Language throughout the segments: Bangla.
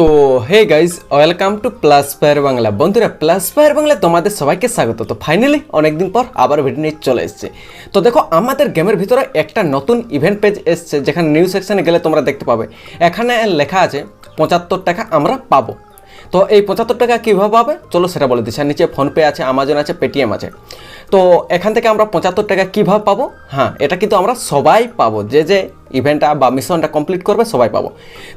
তো hey guys welcome to Plus Fire Bangla বন্ধুরা প্লাস ফায়ার বাংলা তোমাদের সবাইকে স্বাগত। তো ফাইনালি অনেকদিন পর আবার ভিডিও নিয়ে চলে এসছে। তো দেখো, আমাদের গেমের ভিতরে একটা নতুন ইভেন্ট পেজ এসছে, যেখানে নিউ সেকশানে গেলে তোমরা দেখতে পাবে। এখানে লেখা আছে, পঁচাত্তর টাকা আমরা পাবো। তো এই পঁচাত্তর টাকা কীভাবে পাবে? চলো সেটা বলে দিচ্ছি আর নিচে ফোনপে আছে আমাজন আছে পেটিএম আছে। তো এখান থেকে আমরা পঁচাত্তর টাকা কীভাবে পাবো? হ্যাঁ এটা কিন্তু আমরা সবাই পাবো। যে যে ইভেন্টটা বা মিশনটা কমপ্লিট করবে, সবাই পাবো।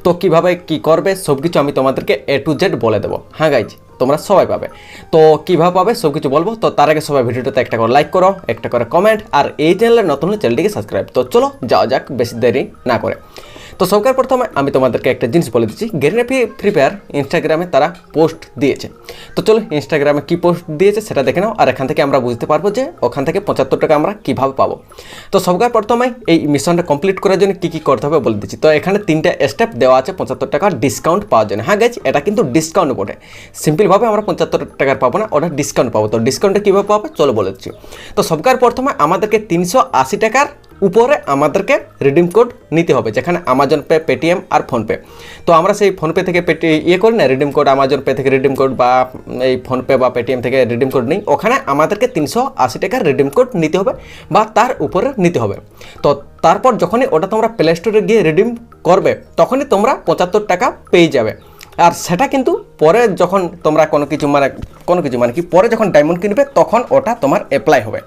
তো কীভাবে কি করবে সব কিছু আমি তোমাদেরকে এ টু জেড বলে দেবো। হ্যাঁ গাইজ তোমরা সবাই পাবে। তো কীভাবে পাবে সব কিছু বলব। তো তার আগে সবাই ভিডিওটাতে একটা করে লাইক করো, একটা করে কমেন্ট আর এই চ্যানেলের নতুন চ্যানেলটিকে সাবস্ক্রাইব তো চলো, যাওয়া যাক, বেশি দেরি না করে। তো সবকার প্রথমে আমি তোমাদেরকে একটা জিনিস বলে দিচ্ছি। গেরিনাফি ফ্রি ফায়ার ইনস্টাগ্রামে তারা পোস্ট দিয়েছে। তো চলো ইনস্টাগ্রামে কী পোস্ট দিয়েছে সেটা দেখে নাও, আর এখান থেকে আমরা বুঝতে পারব যে ওখান থেকে পঁচাত্তর টাকা আমরা কীভাবে পাবো। তো সবকার প্রথমে এই মিশনটা কমপ্লিট করার জন্য কী কী করতে হবে বলে দিচ্ছি। তো এখানে তিনটা স্টেপ দেওয়া আছে পঁচাত্তর টাকার ডিসকাউন্ট পাওয়ার জন্য। হ্যাঁ গেছে এটা কিন্তু ডিসকাউন্ট বটে। সিম্পলভাবে আমরা পঁচাত্তর টাকার পাবো না, ওটা ডিসকাউন্ট পাবো। তো ডিসকাউন্টটা কীভাবে পাবো? চলো বলে দিচ্ছি। তো সবকার প্রথমে আমাদেরকে তিনশো আশি টাকার উপরে আমাদেরকে রিডিম কোড নিতে হবে, যেখানে আমাজন পে পেটিএম আর ফোনপে তো আমরা সেই ফোনপে থেকে পেটি ইয়ে করি না রিডিম কোড আমাজন পে থেকে রিডিম কোড বা এই ফোনপে বা পেটিএম থেকে রিডিম কোড নিই। ওখানে আমাদেরকে তিনশো আশি টাকার রিডিম কোড নিতে হবে বা তার উপরে নিতে হবে। তো তারপর যখনই ওটা তোমরা প্লে স্টোরে গিয়ে রিডিম করবে, তখনই তোমরা পঁচাত্তর টাকা পেয়ে যাবে। আর সেটা কিন্তু পরে যখন তোমরা কোনো কিছু মানে কোনো কিছু মানে কি, পরে যখন ডায়মন্ড কিনবে, তখন ওটা তোমার অ্যাপ্লাই হবে।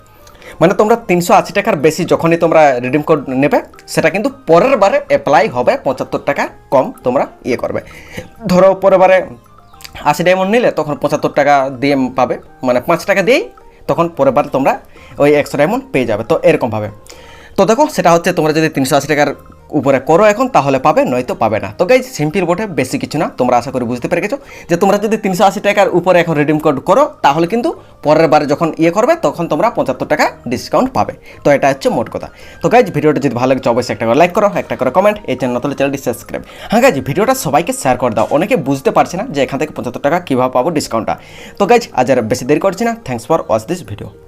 মানে তোমরা তিনশো আশি টাকার বেশি যখনই তোমরা রিডিম কোড নেবে, সেটা কিন্তু পরের বারে অ্যাপ্লাই হবে পঁচাত্তর টাকা কম তোমরা ইয়ে করবে। ধরো পরের বারে আশি ডায়মন্ড নিলে তখন পঁচাত্তর টাকা দিয়ে পাবে মানে পাঁচ টাকা দিয়েই তখন পরের বারে তোমরা ওই একশো ডায়মন্ড পেয়ে যাবে। তো এরকমভাবে। তো দেখো, সেটা হচ্ছে তোমরা যদি তিনশো আশি টাকার উপরে করো এখন, তাহলে পাবে, নয়তো পাবে না। তো গাইজ সিম্পল বটে, বেশি কিছু না। তোমরা আশা করি বুঝতে পেরে গেছো যে তোমরা যদি তিনশো আশি টাকার উপরে এখন রিডিম কোড করো, তাহলে কিন্তু পরের বারে যখন ইয়ে করবে, তখন তোমরা পঁচাত্তর টাকা ডিসকাউন্ট পাবে। তো এটা হচ্ছে মোট কথা। তো গাইজ ভিডিওটা যদি ভালো লাগছে অবশ্যই একটা করে লাইক করো, একটা করে কমেন্ট এই চ্যানেল নতুন চ্যানেলটি সাবস্ক্রাইব হ্যাঁ গাইজ ভিডিওটা সবাইকে শেয়ার করে দাও। অনেকে বুঝতে পারছে না যে এখান থেকে পঁচাত্তর টাকা কীভাবে পাবো ডিসকাউন্টটা তো গাইজ আজ আর বেশি দেরি করছি না। Thanks for watch this video